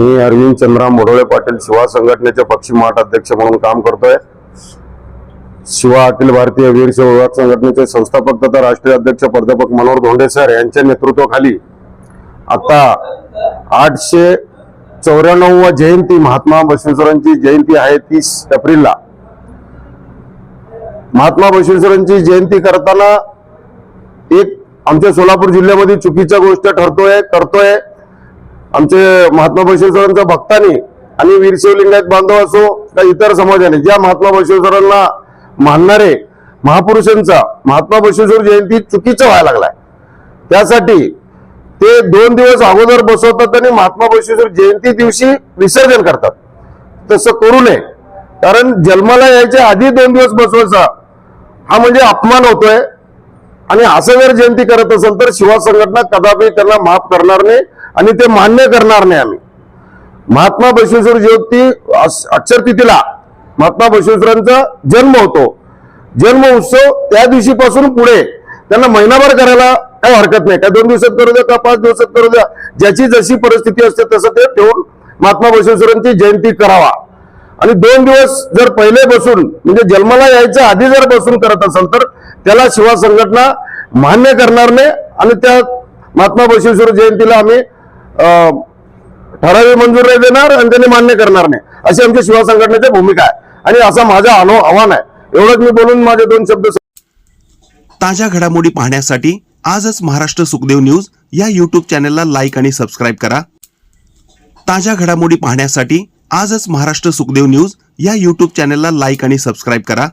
मी अरविंद चंद्राम मोडोळे पाटील शिवा संघटनेचे पक्षी महाटाध्यक्ष म्हणून काम करतोय. शिवा अखिल भारतीय वीर शिव संघटनेचे संस्थापक तथा राष्ट्रीय अध्यक्ष प्राध्यापक मनोहर धोंडे सर यांच्या नेतृत्वाखाली आता आठशे चौऱ्याण्णव जयंती महात्मा बसवेश्वरांची जयंती आहे तीस एप्रिलला. महात्मा बसवेश्वरांची जयंती करताना एक आमच्या सोलापूर जिल्ह्यामध्ये चुकीच्या गोष्ट ठरतोय करतोय. आमचे महात्मा बसवेश्वरांच्या भक्तांनी आणि वीर शिवलिंगायत बांधव असो का इतर समाजाने ज्या महात्मा बसवेश्वरांना मानणारे महापुरुषांचा महात्मा बसवेश्वर जयंती चुकीचं व्हायला लागलाय. त्यासाठी ते दोन दिवस अगोदर बसवतात आणि महात्मा बसवेश्वर जयंती दिवशी विसर्जन करतात. तसं करू नये. कारण जन्माला यायच्या आधी दोन दिवस बसवायचा हा म्हणजे अपमान होतोय. आणि असं जर जयंती करत असेल तर शिवा संघटना कदापि त्यांना माफ करणार नाही. आणि ते मान्य करणार नाही आम्ही. महात्मा बसवेश्वर जयंती अस- अक्षर तिथीला महात्मा बसवेश्वरांचा जन्म होतो. जन्म उत्सव त्या दिवशीपासून पुढे. त्यांना महिनाभर करायला काही हरकत नाही. काय दोन दिवसात करू द्या का पाच दिवसात करू द्या. ज्याची जशी परिस्थिती असते तसं ते ठेवून महात्मा बसवेश्वरांची जयंती करावा. आणि दोन दिवस जर पहिले बसून म्हणजे जन्माला यायच्या आधी जर बसून करत असेल तर त्याला शिवा संघटना मान्य करणार नाही. आणि त्या महात्मा बसवेश्वर जयंतीला आम्ही अं, मंजूर नाही देणार आणि त्यांनी मान्य करणार नाही. अशी आमची शिवा संघटनेची भूमिका आहे. आणि असा माझा अनु आव्हान आहे. एवढंच मी बोलून माझे दोन शब्द ताज्या घडामोडी पाहण्यासाठी आजच महाराष्ट्र सुखदेव न्यूज या यूट्यूब चॅनलला लाईक आणि सबस्क्राईब करा. ताज्या घडामोडी पाहण्यासाठी आजच महाराष्ट्र सुखदेव न्यूज या यूट्यूब चॅनलला लाईक आणि सबस्क्राईब करा.